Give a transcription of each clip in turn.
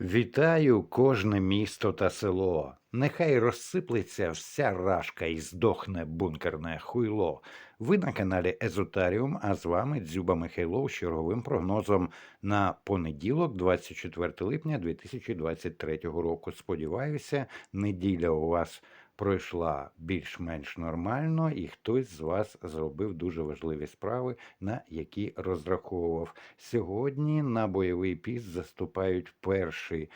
Вітаю кожне місто та село. Нехай розсиплеться вся рашка і здохне бункерне хуйло. Ви на каналі Езотаріум, а з вами Дзюба Михайлов з черговим прогнозом на понеділок, 24 липня 2023 року. Сподіваюся, неділя у вас пройшла більш-менш нормально, і хтось з вас зробив дуже важливі справи, на які розраховував. Сьогодні на бойовий піст заступають перші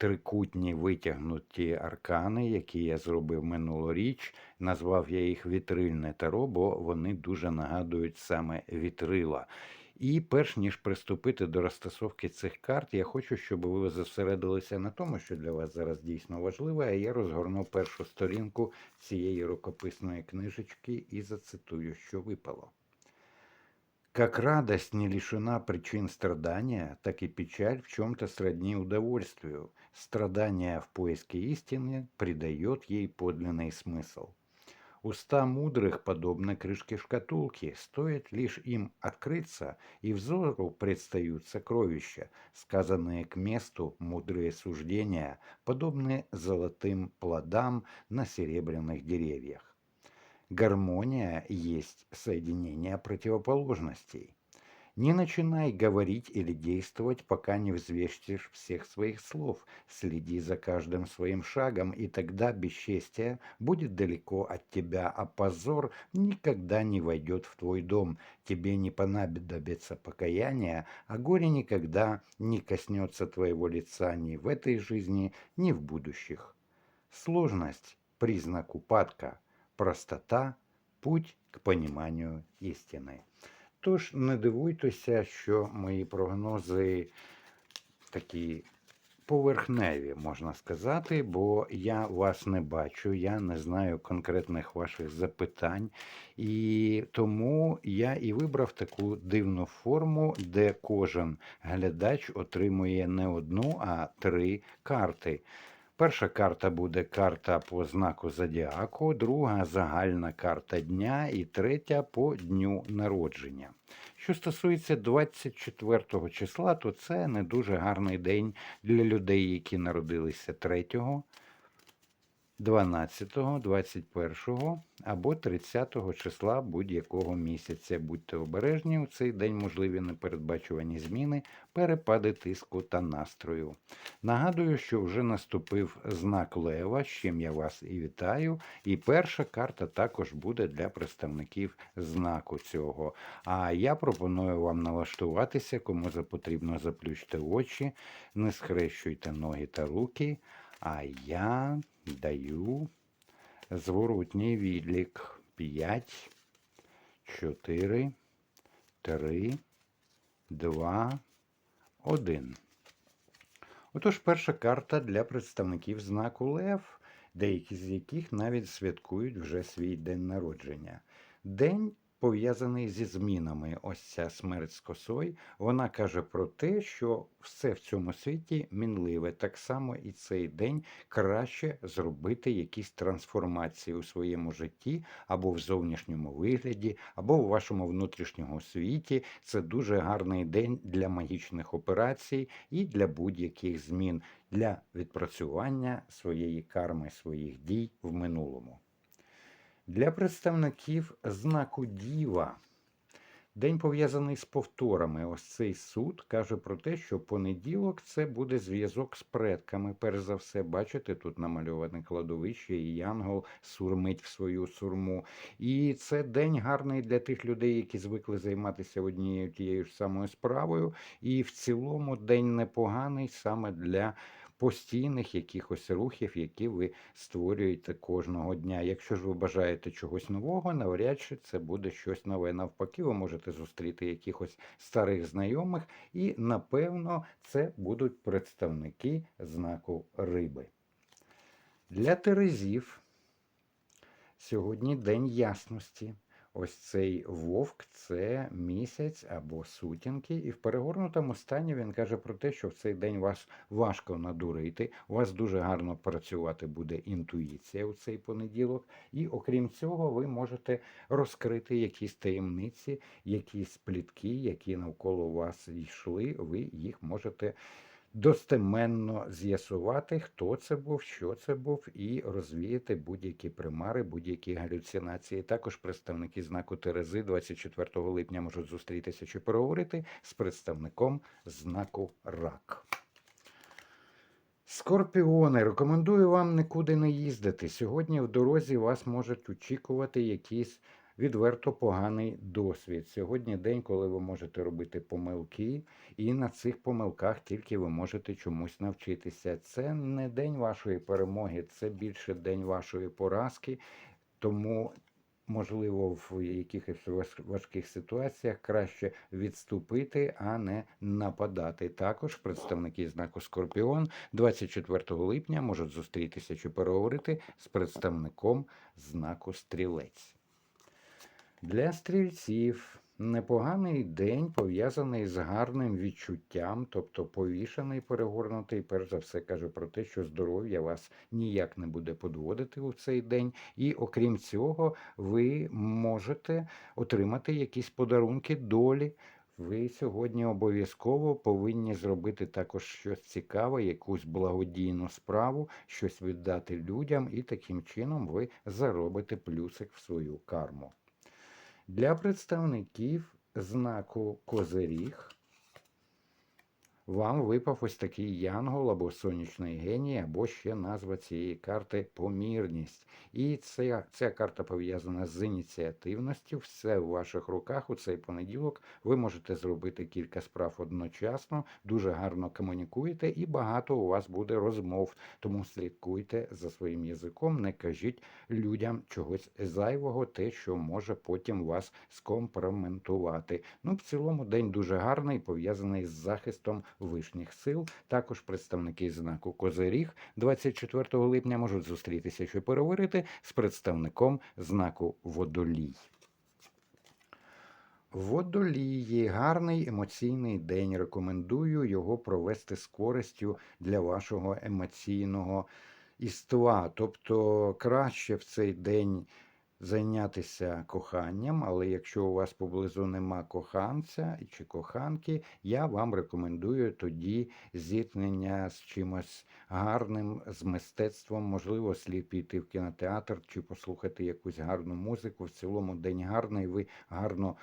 трикутні витягнуті аркани, які я зробив минулоріч. Назвав я їх вітрильне таро, бо вони дуже нагадують саме вітрила. І перш ніж приступити до розтасовки цих карт, я хочу, щоб ви зосередилися на тому, що для вас зараз дійсно важливе, а я розгорну першу сторінку цієї рукописної книжечки і зацитую, що випало. Как радость не лишена причин страдания, так и печаль в чем-то сродни удовольствию. Страдание в поиске истины придает ей подлинный смысл. Уста мудрых подобны крышке шкатулки, стоит лишь им открыться, и взору предстают сокровища, сказанные к месту мудрые суждения, подобны золотым плодам на серебряных деревьях. Гармония есть соединение противоположностей. Не начинай говорить или действовать, пока не взвестишь всех своих слов. Следи за каждым своим шагом, и тогда бесчестие будет далеко от тебя, а позор никогда не войдет в твой дом. Тебе не понадобится покаяние, а горе никогда не коснется твоего лица ни в этой жизни, ни в будущих. Сложность – признак упадка, простота – путь к пониманию істини. Тож не дивуйтеся, що мої прогнози такі поверхневі, можна сказати, бо я вас не бачу, я не знаю конкретних ваших запитань. І тому я і вибрав таку дивну форму, де кожен глядач отримує не одну, а три карти. Перша карта буде карта по знаку зодіаку, друга загальна карта дня і третя по дню народження. Що стосується 24 числа, то це не дуже гарний день для людей, які народилися 3, 12, 21 або 30 числа будь-якого місяця. Будьте обережні, у цей день можливі непередбачувані зміни, перепади тиску та настрою. Нагадую, що вже наступив знак Лева, з чим я вас і вітаю. І перша карта також буде для представників знаку цього. А я пропоную вам налаштуватися, кому запотрібно заплющте очі, не схрещуйте ноги та руки. А я даю зворотній відлік 5, 4, 3, 2, 1. Отож, перша карта для представників знаку Лев, деякі з яких навіть святкують вже свій день народження. День пов'язаний зі змінами. Ось ця смерть з косой. Вона каже про те, що все в цьому світі мінливе. Так само і цей день краще зробити якісь трансформації у своєму житті або в зовнішньому вигляді, або в вашому внутрішньому світі. Це дуже гарний день для магічних операцій і для будь-яких змін. Для відпрацювання своєї карми, своїх дій в минулому. Для представників знаку Діва день пов'язаний з повторами. Ось цей суд каже про те, що понеділок це буде зв'язок з предками. Перш за все, бачите, тут намальоване кладовище, і Янгол сурмить в свою сурму. І це день гарний для тих людей, які звикли займатися однією тією ж самою справою. І в цілому день непоганий саме для постійних якихось рухів, які ви створюєте кожного дня. Якщо ж ви бажаєте чогось нового, навряд чи це буде щось нове. Навпаки, ви можете зустріти якихось старих знайомих, і, напевно, це будуть представники знаку риби. Для терезів сьогодні день ясності. Ось цей вовк це місяць або сутінки, і в перегорнутому стані він каже про те, що в цей день вас важко надурити, у вас дуже гарно працювати буде інтуїція у цей понеділок. І окрім цього, ви можете розкрити якісь таємниці, якісь плітки, які навколо вас йшли, ви їх можете достеменно з'ясувати, хто це був, що це був, і розвіяти будь-які примари, будь-які галюцинації. Також представники знаку Терези 24 липня можуть зустрітися чи переговорити з представником знаку Рак. Скорпіони, рекомендую вам нікуди не їздити. Сьогодні в дорозі вас можуть очікувати якийсь відверто поганий досвід. Сьогодні день, коли ви можете робити помилки, і на цих помилках тільки ви можете чомусь навчитися. Це не день вашої перемоги, це більше день вашої поразки. Тому, можливо, в якихось важких ситуаціях краще відступити, а не нападати. Також представники знаку Скорпіон 24 липня можуть зустрітися чи переговорити з представником знаку Стрілець. Для стрільців непоганий день пов'язаний з гарним відчуттям, тобто повішений, перегорнутий, перш за все каже про те, що здоров'я вас ніяк не буде подводити у цей день. І окрім цього, ви можете отримати якісь подарунки долі. Ви сьогодні обов'язково повинні зробити також щось цікаве, якусь благодійну справу, щось віддати людям, і таким чином ви заробите плюсик в свою карму. Для представників знаку Козиріг вам випав ось такий янгол або сонячний геній, або ще назва цієї карти помірність. І ця, ця карта пов'язана з ініціативністю. Все в ваших руках у цей понеділок. Ви можете зробити кілька справ одночасно, дуже гарно комунікуєте, і багато у вас буде розмов. Тому слідкуйте за своїм язиком, не кажіть людям чогось зайвого, те, що може потім вас скомпроментувати. Ну, в цілому день дуже гарний, пов'язаний з захистом вишніх сил. Також представники знаку Козиріг 24 липня можуть зустрітися, щоб переговорити з представником знаку Водолій. Водолії гарний емоційний день. Рекомендую його провести з користю для вашого емоційного іства. Тобто краще в цей день зайнятися коханням, але якщо у вас поблизу нема коханця чи коханки, я вам рекомендую тоді зіткнення з чимось гарним, з мистецтвом. Можливо, слід піти в кінотеатр чи послухати якусь гарну музику. В цілому день гарний, ви гарно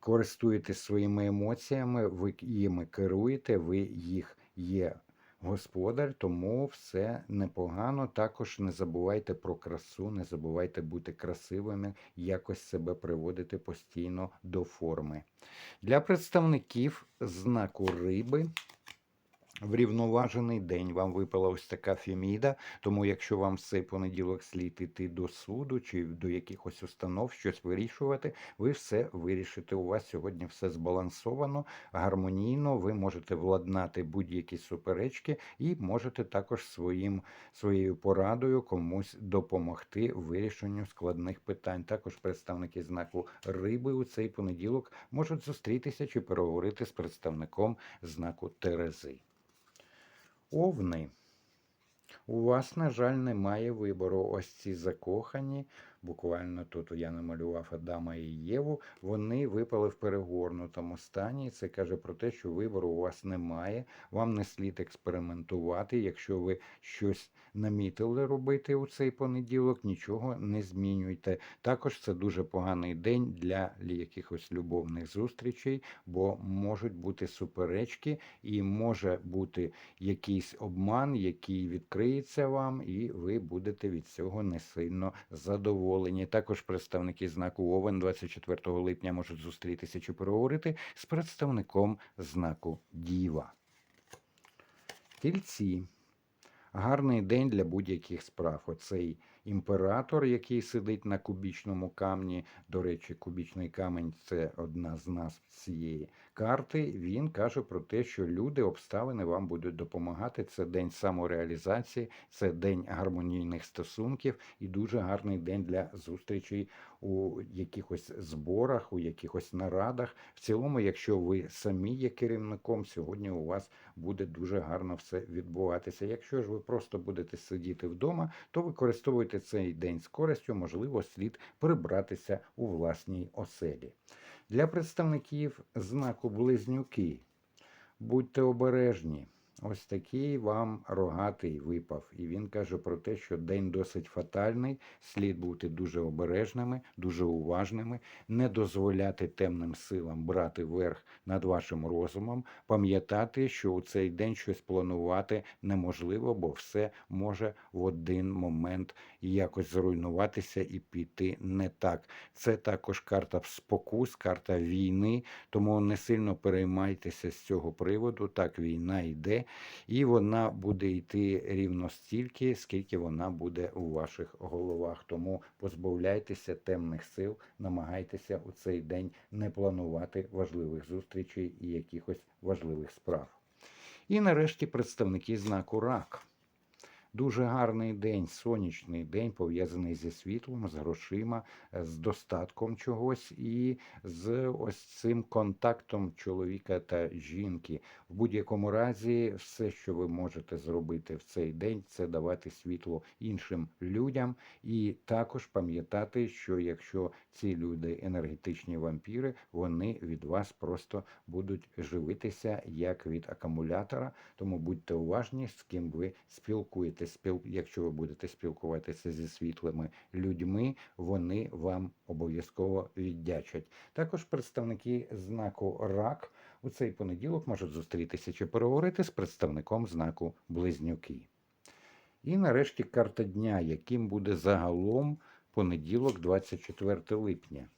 користуєтесь своїми емоціями, ви їми керуєте, ви їх є господар, тому все непогано. Також не забувайте про красу, не забувайте бути красивими, якось себе приводити постійно до форми. Для представників знаку риби. Врівноважений день вам випала ось така феміда, тому якщо вам в цей понеділок слід іти до суду чи до якихось установ щось вирішувати, ви все вирішите. У вас сьогодні все збалансовано, гармонійно. Ви можете владнати будь-які суперечки і можете також своїм своєю порадою комусь допомогти вирішенню складних питань. Також представники знаку риби у цей понеділок можуть зустрітися чи переговорити з представником знаку Терези. Овни. У вас, на жаль, немає вибору. Ось ці закохані. Буквально тут я намалював Адама і Єву. Вони випали в перегорнутому стані. Це каже про те, що вибору у вас немає. Вам не слід експериментувати. Якщо ви щось намітили робити у цей понеділок, нічого не змінюйте. Також це дуже поганий день для якихось любовних зустрічей, бо можуть бути суперечки і може бути якийсь обман, який відкриється вам, і ви будете від цього не сильно задоволені. Також представники знаку Овен 24 липня можуть зустрітися чи переговорити з представником знаку Діва. Тільці. Гарний день для будь-яких справ. Оцей імператор, який сидить на кубічному камні. До речі, кубічний камінь це одна з назв цієї карти. Він каже про те, що люди, обставини вам будуть допомагати. Це день самореалізації, це день гармонійних стосунків і дуже гарний день для зустрічей у якихось зборах, у якихось нарадах. В цілому, якщо ви самі є керівником, сьогодні у вас буде дуже гарно все відбуватися. Якщо ж ви просто будете сидіти вдома, то використовуйте цей день з користю, можливо, слід прибратися у власній оселі. Для представників знаку близнюки будьте обережні. Ось такий вам рогатий випав. І він каже про те, що день досить фатальний, слід бути дуже обережними, дуже уважними, не дозволяти темним силам брати верх над вашим розумом, пам'ятати, що у цей день щось планувати неможливо, бо все може в один момент якось зруйнуватися і піти не так. Це також карта спокус, карта війни, тому не сильно переймайтеся з цього приводу. Так, війна йде, і вона буде йти рівно стільки, скільки вона буде у ваших головах. Тому позбавляйтеся темних сил, намагайтеся у цей день не планувати важливих зустрічей і якихось важливих справ. І нарешті представники знаку рак. Дуже гарний день, сонячний день, пов'язаний зі світлом, з грошима, е, з достатком чогось і з ось цим контактом чоловіка та жінки. В будь-якому разі, все, що ви можете зробити в цей день, це давати світло іншим людям, і також пам'ятати, що якщо ці люди енергетичні вампіри, вони від вас просто будуть живитися як від акумулятора. Тому будьте уважні, з ким ви Спіл... Якщо ви будете спілкуватися зі світлими людьми, вони вам обов'язково віддячать. Також представники знаку РАК у цей понеділок можуть зустрітися чи переговорити з представником знаку Близнюки. І нарешті карта дня, яким буде загалом понеділок, 24 липня.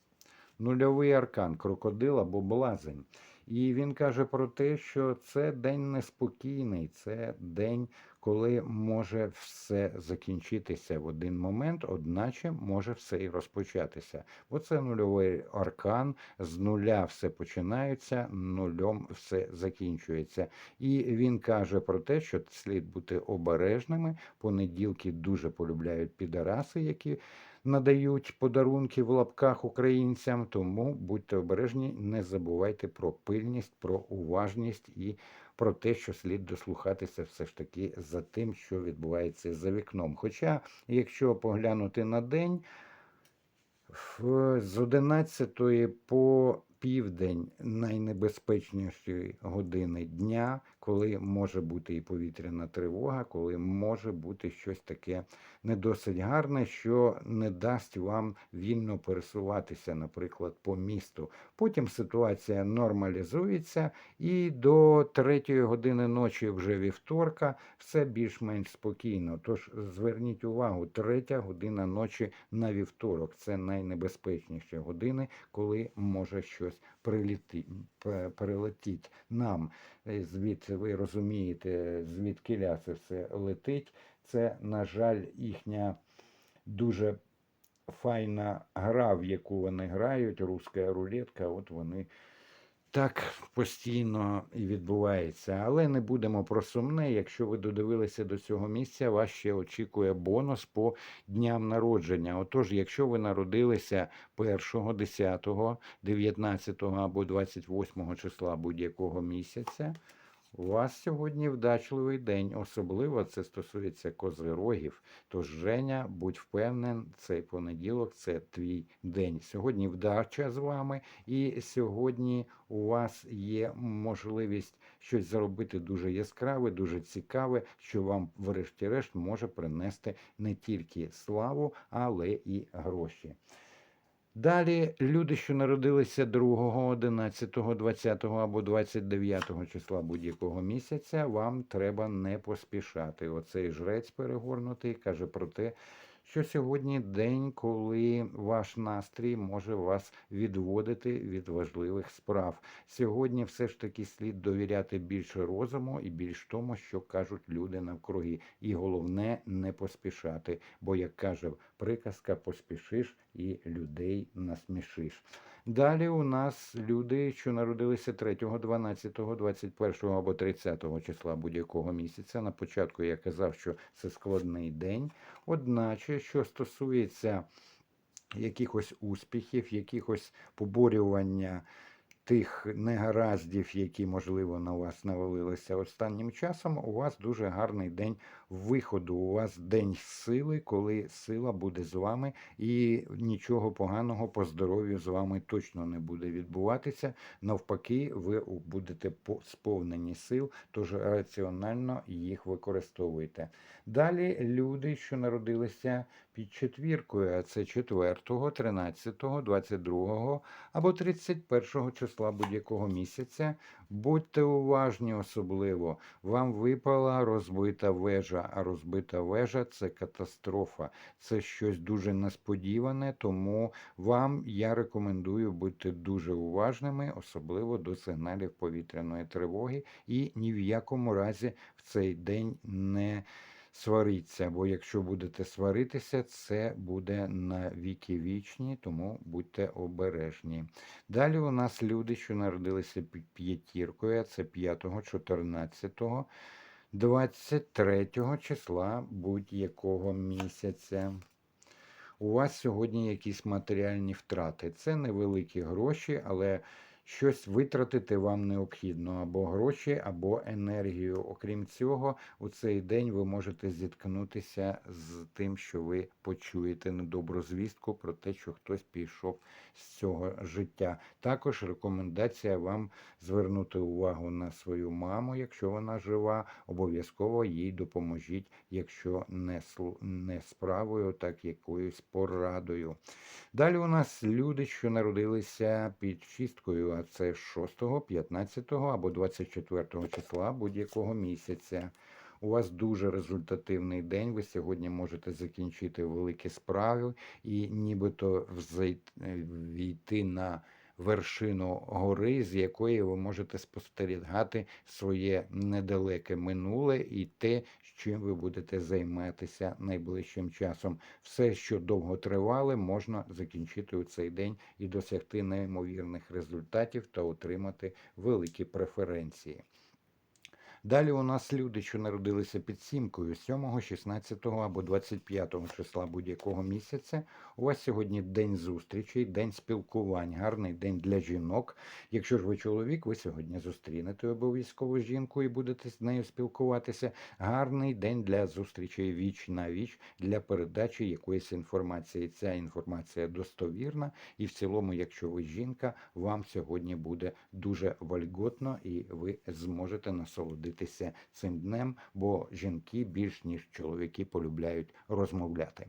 Нульовий аркан, крокодил або блазень. І він каже про те, що це день неспокійний, це день, коли може все закінчитися в один момент, одначе може все і розпочатися. Бо це нульовий аркан, з нуля все починається, нульом все закінчується. І він каже про те, що слід бути обережними. Понеділки дуже полюбляють підараси, які надають подарунки в лапках українцям. Тому будьте обережні, не забувайте про пильність, про уважність і про те, що слід дослухатися все ж таки за тим, що відбувається за вікном. Хоча, якщо поглянути на день, з 11 по південь найнебезпечніші години дня, коли може бути і повітряна тривога, коли може бути щось таке не досить гарне, що не дасть вам вільно пересуватися, наприклад, по місту. Потім ситуація нормалізується, і до третьої години ночі, вже вівторка, все більш-менш спокійно. Тож зверніть увагу, третя година ночі на вівторок це найнебезпечніші години, коли може щось приліти, пе- нам. Е, Звідси ви розумієте, звідки це все летить. Це, на жаль, їхня дуже файна гра, в яку вони грають, руська рулетка. От вони так постійно і відбувається. Але не будемо про сумне. Якщо ви додивилися до цього місця, вас ще очікує бонус по дням народження. Отож, якщо ви народилися 1, 10, 19 або 28 числа будь-якого місяця. У вас сьогодні вдачливий день, особливо це стосується козирогів. Тож, Женя, будь впевнен, цей понеділок це твій день. Сьогодні вдача з вами, і сьогодні у вас є можливість щось зробити дуже яскраве, дуже цікаве, що вам, врешті-решт, може принести не тільки славу, але і гроші. Далі люди, що народилися 2, 11, 20 або 29 числа будь-якого місяця, вам треба не поспішати. Оцей жрець перегорнутий каже про те, що сьогодні день, коли ваш настрій може вас відводити від важливих справ. Сьогодні все ж таки слід довіряти більше розуму і більш тому, що кажуть люди навкруги. І головне не поспішати. Бо, як каже приказка, поспішиш і людей насмішиш. Далі у нас люди, що народилися 3, 12, 21 або 30 числа будь-якого місяця. На початку я казав, що це складний день. Одначе, що стосується якихось успіхів, якихось поборювання тих негараздів, які, можливо, на вас навалилися останнім часом, у вас дуже гарний день виходу. У вас день сили, коли сила буде з вами, і нічого поганого по здоров'ю з вами точно не буде відбуватися. Навпаки, ви будете по- сповнені сил, тож раціонально їх використовуйте. Далі люди, що народилися під четвіркою, а це 4, 13, 22 або 31 числа будь-якого місяця. Будьте уважні особливо. Вам випала розбита вежа, а розбита вежа це катастрофа, це щось дуже несподіване, тому вам я рекомендую бути дуже уважними, особливо до сигналів повітряної тривоги, і ні в якому разі в цей день не сваріться, бо якщо будете сваритися, це буде на віки вічні, тому будьте обережні. Далі у нас люди, що народилися під п'ятіркою, а це 5, 14, 23 числа будь-якого місяця. У вас сьогодні якісь матеріальні втрати. Це невеликі гроші, але щось витратити вам необхідно або гроші, або енергію. Окрім цього, у цей день ви можете зіткнутися з тим, що ви почуєте недобру звістку про те, що хтось пішов з цього життя. Також рекомендація вам звернути увагу на свою маму, якщо вона жива, обов'язково їй допоможіть, якщо не, не справою, так якоюсь порадою. Далі у нас люди, що народилися під шісткою, а це 6, 15 або 24 числа будь-якого місяця. У вас дуже результативний день. Ви сьогодні можете закінчити великі справи і нібито війти на вершину гори, з якої ви можете спостерігати своє недалеке минуле і те, чим ви будете займатися найближчим часом. Все, що довго тривале, можна закінчити у цей день і досягти неймовірних результатів та отримати великі преференції. Далі у нас люди, що народилися під сімкою 7, 16 або 25 числа будь-якого місяця. У вас сьогодні день зустрічей, день спілкувань, гарний день для жінок. Якщо ж ви чоловік, ви сьогодні зустрінете обов'язково жінку і будете з нею спілкуватися. Гарний день для зустрічей віч на віч для передачі якоїсь інформації. Ця інформація достовірна, і в цілому, якщо ви жінка, вам сьогодні буде дуже вольготно і ви зможете насолодитися цим днем, бо жінки більш ніж чоловіки полюбляють розмовляти.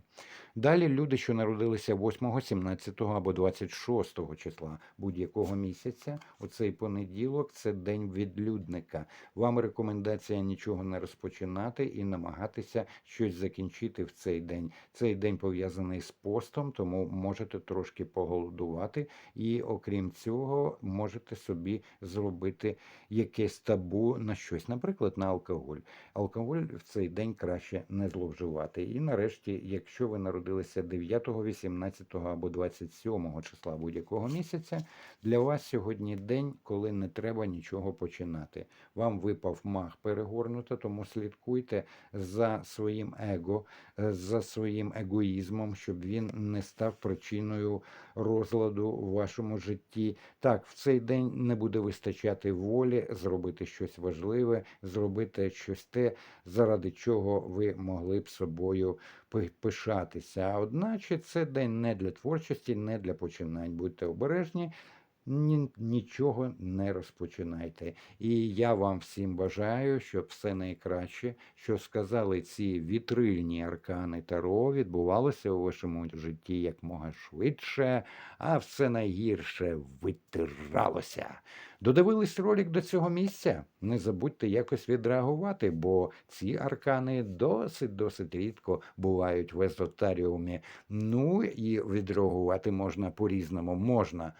Далі люди, що народилися 8, 17 або 26 числа будь-якого місяця, у цей понеділок це день відлюдника. Вам рекомендація нічого не розпочинати і намагатися щось закінчити в цей день. Цей день пов'язаний з постом, тому можете трошки поголодувати, і окрім цього, можете собі зробити якесь табу на щось, наприклад, на алкоголь. Алкоголь в цей день краще не зловживати. І нарешті, якщо ви народилися 9, 18 або 27 числа будь-якого місяця, для вас сьогодні день, коли не треба нічого починати. Вам випав маг перегорнуто, тому слідкуйте за своїм его, е, за своїм егоїзмом, щоб він не став причиною розладу у вашому житті. Так, в цей день не буде вистачати волі зробити щось важливе, зробити щось те, заради чого ви могли б собою пишатися. Одначе це день не для творчості, не для починань. Будьте обережні. Ні, нічого не розпочинайте. І я вам всім бажаю, щоб все найкраще, що сказали ці вітрильні аркани Таро, відбувалося у вашому житті якмога швидше, а все найгірше витиралося. Додивились ролик до цього місця? Не забудьте якось відреагувати, бо ці аркани досить досить рідко бувають в езотаріумі. Ну і відреагувати можна по-різному. Можна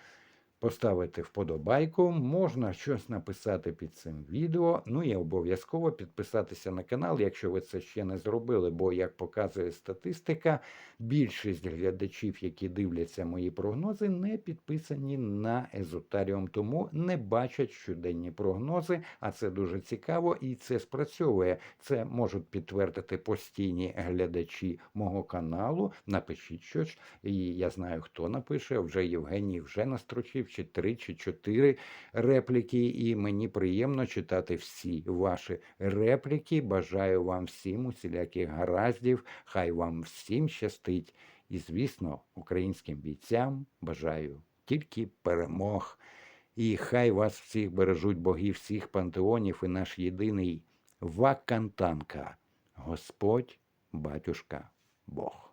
поставити вподобайку, можна щось написати під цим відео. Ну і обов'язково підписатися на канал, якщо ви це ще не зробили. Бо, як показує статистика, більшість глядачів, які дивляться мої прогнози, не підписані на Езотаріум, тому не бачать щоденні прогнози. А це дуже цікаво і це спрацьовує. Це можуть підтвердити постійні глядачі мого каналу. Напишіть щось, і я знаю, хто напише. Вже Євгеній вже настрочив чи три, чи чотири репліки, і мені приємно читати всі ваші репліки. Бажаю вам всім усіляких гараздів, хай вам всім щастить. І, звісно, українським бійцям бажаю тільки перемог. І хай вас всіх бережуть боги всіх пантеонів і наш єдиний Вакантанка, Господь, Батюшка, Бог.